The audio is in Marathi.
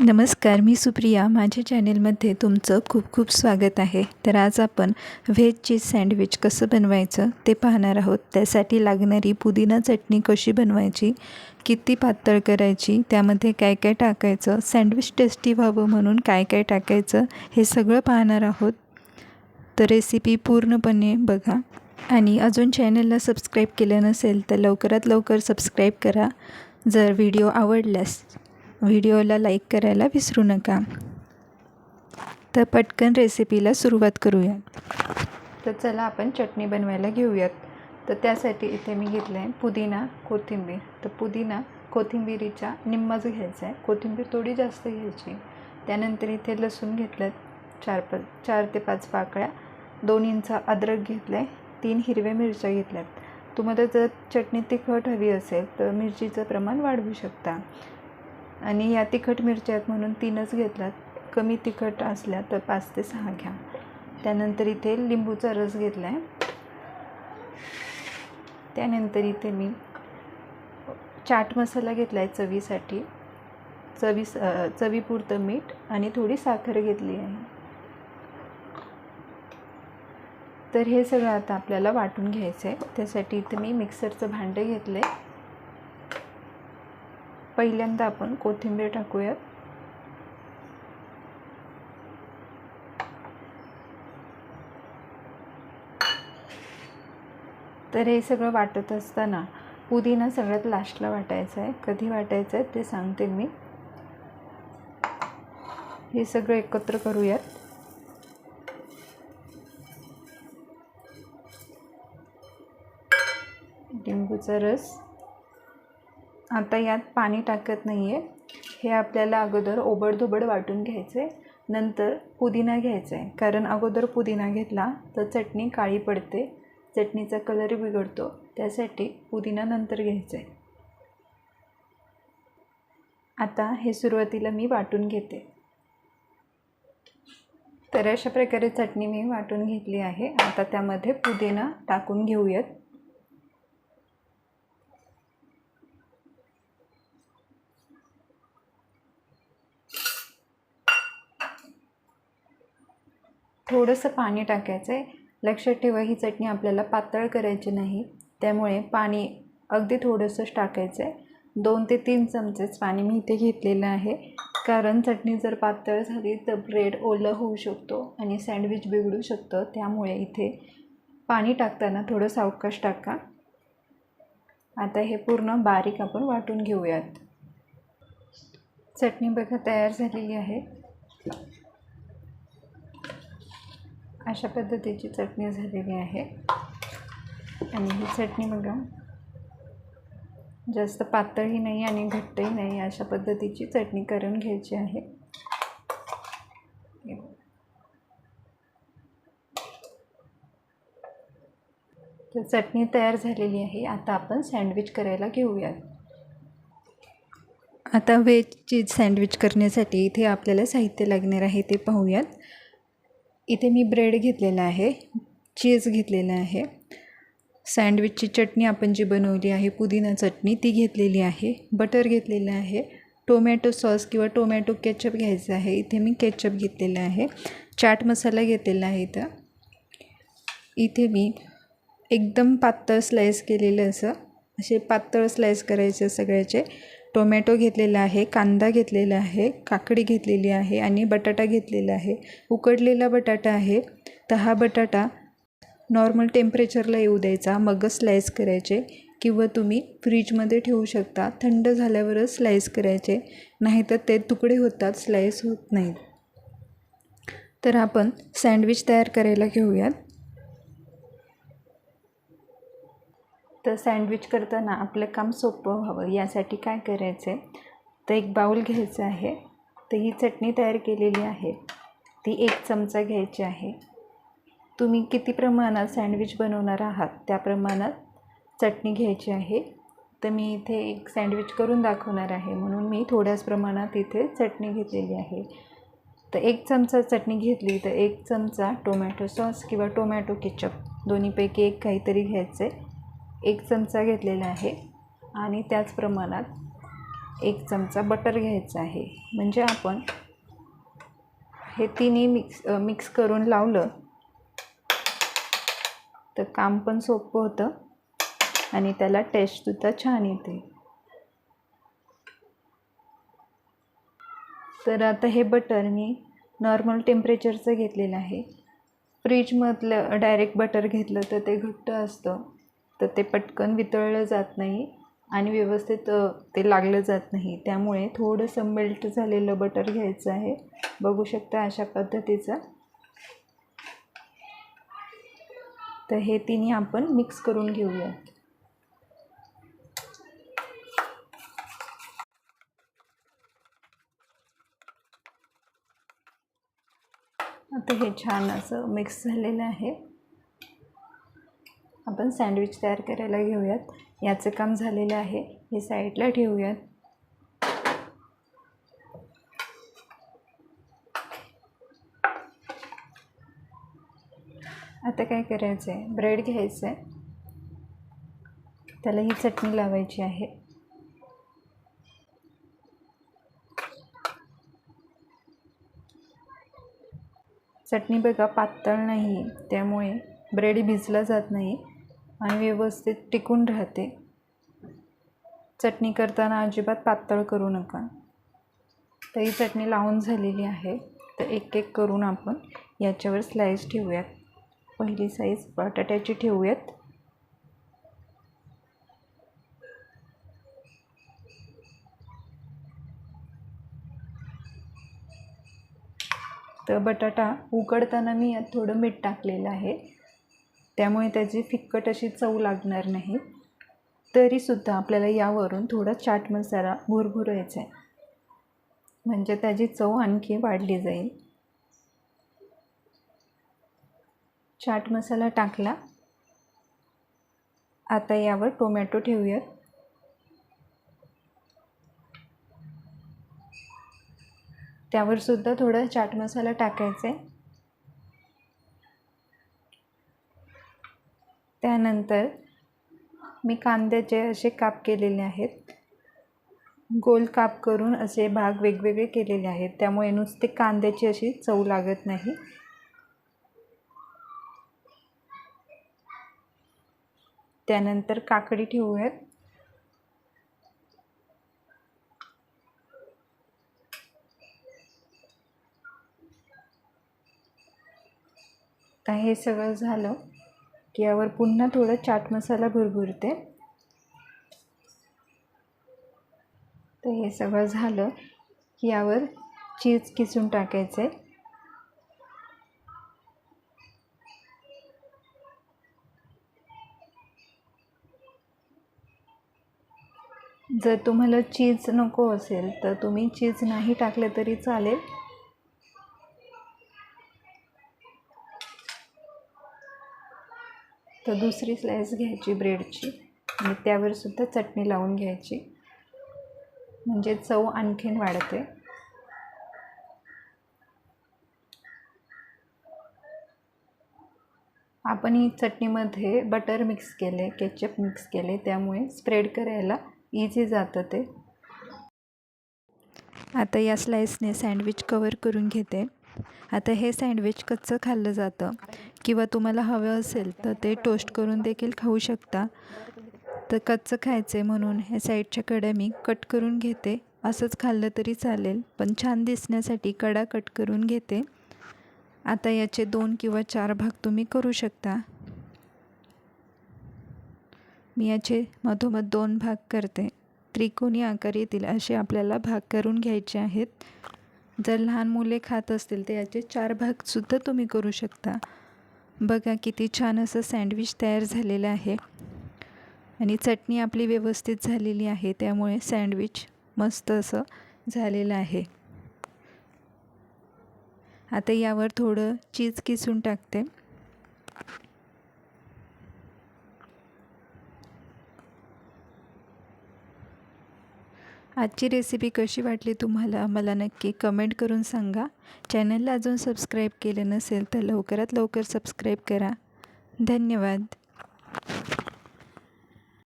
नमस्कार मी सुप्रिया. माझ्या चॅनेलमध्ये तुमचं खूप खूप स्वागत आहे. तर आज आपण व्हेज चीज सँडविच कसं बनवायचं ते पाहणार आहोत. त्यासाठी लागणारी पुदिना चटणी कशी बनवायची किती पातळ करायची त्यामध्ये काय काय टाकायचं सँडविच टेस्टी व्हावं म्हणून काय काय टाकायचं हे सगळं पाहणार आहोत. तर रेसिपी पूर्णपणे बघा. आणि अजून चॅनलला सबस्क्राईब केलं नसेल तर लवकरात लवकर सबस्क्राईब करा. जर व्हिडिओ आवडल्यास व्हिडिओला लाईक करायला विसरू नका. तर पटकन रेसिपीला सुरुवात करूयात तर चला आपण चटणी बनवायला घेऊयात. तर त्यासाठी इथे मी घेतलं आहे पुदिना कोथिंबीर. तर पुदिना कोथिंबिरीच्या निम्माच घ्यायचा आहे. कोथिंबीर थोडी जास्त घ्यायची. त्यानंतर इथे लसूण घेतलं चार प चार ते पाच पाकळ्या. दोन इंच अद्रक घेतलं आहे. तीन हिरव्या मिरच्या घेतल्यात. तुम्हाला जर चटणी तिखट हवी असेल तर मिरचीचं प्रमाण वाढवू शकता. आणि या तिखट मिरच्या आहेत म्हणून तीनच घेतल्यात कमी तिखट असल्या तर पाच ते सहा घ्या. त्यानंतर इथे लिंबूचा रस घेतला आहे त्यानंतर इथे मी चाट मसाला घेतला आहे चवीसाठी. चवी चवीपुरतं मीठ आणि थोडी साखर घेतली आहे. तर हे सगळं आता आपल्याला वाटून घ्यायचं आहे त्यासाठी इथे मी मिक्सरचं भांडं घेतलं आहे पहिल्यांदा आपण कोथिंबीर टाकूयात. तर हे सगळं वाटत असताना पुदिना सगळ्यात लास्टला वाटायचं आहे. कधी वाटायचं आहे ते सांगते मी. हे सगळं एकत्र करूयात. लिंबूचा रस. आता यात पाणी टाकत नाही आहे हे आपल्याला अगोदर ओबडधोबड वाटून घ्यायचं आहे नंतर पुदिना घ्यायचा आहे कारण अगोदर पुदिना घेतला तर चटणी काळी पडते. चटणीचा कलर बिघडतो. त्यासाठी पुदिना नंतर घ्यायचं आहे आता हे सुरुवातीला मी वाटून घेते. तर अशा प्रकारे चटणी मी वाटून घेतली आहे. आता त्यामध्ये पुदिना टाकून घेऊयात. थोडंसं पाणी टाकायचं आहे लक्षात ठेवा ही चटणी आपल्याला पातळ करायची नाही. त्यामुळे पाणी अगदी थोडंसंच टाकायचं आहे दोन ते तीन चमचेच पाणी मी इथे घेतलेलं आहे. कारण चटणी जर पातळ झाली तर ब्रेड ओलं होऊ शकतो आणि सँडविच बिघडू शकतं. त्यामुळे इथे पाणी टाकताना थोडं सावकाश टाका. आता हे पूर्ण बारीक आपण वाटून घेऊयात. चटणी बघा तयार झालेली आहे. अशा पद्धतीची चटणी झालेली आहे. आणि ही चटणी बघा. जास्त पातळही नाही आणि घट्टही नाही अशा पद्धतीची चटणी करून घ्यायची आहे. तर चटणी तयार झालेली आहे. आता आपण सँडविच करायला घेऊयात. आता व्हेज चीज सँडविच करण्यासाठी इथे आपल्याला साहित्य लागणार आहे ते पाहूयात. इथे मी ब्रेड घेतलेला आहे चीज घेतलेलं आहे. सँडविचची चटणी आपण जी बनवली आहे पुदिना चटणी ती घेतलेली आहे. बटर घेतलेलं आहे. टोमॅटो सॉस किंवा टोमॅटो केचप घ्यायचं आहे. इथे मी केचप घेतलेला आहे. चाट मसाला घेतलेला आहे इथं. इथे मी एकदम पातळ स्लाईस केलेलं असं असे पातळ स्लाईस करायचे सगळ्याचे. टोमॅटो घेतलेला आहे कांदा घेतलेला आहे काकडी घेतलेली आहे आणि बटाटा घेतलेला आहे. उकडलेला बटाटा आहे. तर हा बटाटा नॉर्मल टेम्परेचरला येऊ द्यायचा मगच स्लाईस करायचे किंवा तुम्ही फ्रीजमध्ये ठेवू शकता. थंड झाल्यावरच स्लाईस करायचे नाहीतर ते तुकडे होतात स्लाईस होत नाहीत. तर आपण सँडविच तयार करायला घेऊयात. तर सँडविच करताना आपलं काम सोपं व्हावं. यासाठी काय करायचं आहे तर एक बाऊल घ्यायचं आहे. तर ही चटणी तयार केलेली आहे. ती एक चमचा घ्यायची आहे. तुम्ही किती प्रमाणात सँडविच बनवणार आहात? त्या प्रमाणात चटणी घ्यायची आहे. तर मी इथे एक सँडविच करून दाखवणार आहे. म्हणून मी थोड्याच प्रमाणात इथे चटणी घेतलेली आहे. तर एक चमचा चटणी घेतली. तर एक चमचा टोमॅटो सॉस किंवा टोमॅटो केचप. दोन्हीपैकी एक काहीतरी घ्यायचं आहे एक चमचा घेतलेला आहे आणि त्याच प्रमाणात एक चमचा बटर घ्यायचा आहे. म्हणजे आपण हे तिन्ही मिक्स मिक्स करून लावलं तर काम पण सोपं होतं आणि त्याला टेस्टसुद्धा छान येते. तर आता हे बटर मी नॉर्मल टेम्परेचरचं घेतलेलं आहे. फ्रीजमधलं डायरेक्ट बटर घेतलं तर ते घट्ट असतं. तर ते पटकन वितळलं जात नाही आणि व्यवस्थित ते लागलं जात नाही. त्यामुळे थोडंसं मेल्ट झालेलं बटर घ्यायचं आहे. बघू शकता अशा पद्धतीचं. तर हे तिन्ही आपण मिक्स करून घेऊयात आता हे छान असं मिक्स झालेलं आहे. आपण सँडविच तयार करायला घेऊयात. याचं काम झालेलं आहे. हे साईडला ठेवूयात. आता काय करायचं आहे ब्रेड घ्यायचं आहे त्याला ही चटणी लावायची आहे. चटणी बघा पातळ नाही त्यामुळे ब्रेड भिजला जात नाही. आणि व्यवस्थित टिकून राहते. चटणी करताना अजिबात पातळ करू नका. तर ही चटणी लावून झालेली आहे. तर एक एक करून आपण याच्यावर स्लाईस ठेवूयात. पहिली साईज बटाट्याची ठेवूयात. तर बटाटा उकडताना मी यात थोडं मीठ टाकलेलं आहे. त्यामुळे त्याची फिक्कट अशी चव लागणार नाही. तरीसुद्धा आपल्याला यावरून थोडा चाट मसाला भुरभुरायचा आहे. म्हणजे त्याची चव आणखी वाढली जाईल. चाट मसाला टाकला. आता यावर टोमॅटो ठेवूयात. त्यावर सुद्धा थोडा चाट मसाला टाकायचा आहे. त्यानंतर मी कांद्याचे असे काप केलेले आहेत. गोल काप करून असे भाग वेगवेगळे केलेले आहेत. त्यामुळे नुसते कांद्याची अशी चव लागत नाही. त्यानंतर काकडी ठेवूयात. आता हे सगळं झालं. की यावर पुन्हा थोडं चाट मसाला भुरभुरते. तर हे सगळं झालं की यावर चीज किसून टाकायचं आहे जर तुम्हाला चीज नको असेल तर तुम्ही चीज नाही टाकले तरी चालेल. तर दुसरी स्लाईस घ्यायची ब्रेडची आणि त्यावर सुद्धा चटणी लावून घ्यायची. म्हणजे चव आणखीन वाढते. आपण ही चटणीमध्ये बटर मिक्स केले केचप मिक्स केले त्यामुळे स्प्रेड करायला इझी जातं ते. आता या स्लाईसने सँडविच कवर करून घेते. आता हे सँडविच कच्चं खाल्लं जातं. किंवा तुम्हाला हवं असेल तर ते टोस्ट करून देखील खाऊ शकता. तर कच्चं खायचं आहे म्हणून ह्या साईडच्या कड्या मी कट करून घेते. असंच खाल्लं तरी चालेल पण छान दिसण्यासाठी कडा कट करून घेते. आता याचे दोन किंवा चार भाग तुम्ही करू शकता. मी याचे मधोमध दोन भाग करते. त्रिकोणी आकार येतील असे आपल्याला भाग करून घ्यायचे आहेत. जर लहान मुले खात असतील तर याचे चार भागसुद्धा तुम्ही करू शकता. बघा किती छान असं सँडविच तयार झालेलं आहे. आणि चटणी आपली व्यवस्थित झालेली आहे त्यामुळे सँडविच मस्त असं झालेलं आहे. आता यावर थोडं चीज किसून टाकते. आजची रेसिपी कशी वाटली तुम्हाला? मला नक्की कमेंट करून सांगा. चॅनलला अजून सबस्क्राईब केलं नसेल तर लवकरात लवकर सबस्क्राईब करा. धन्यवाद.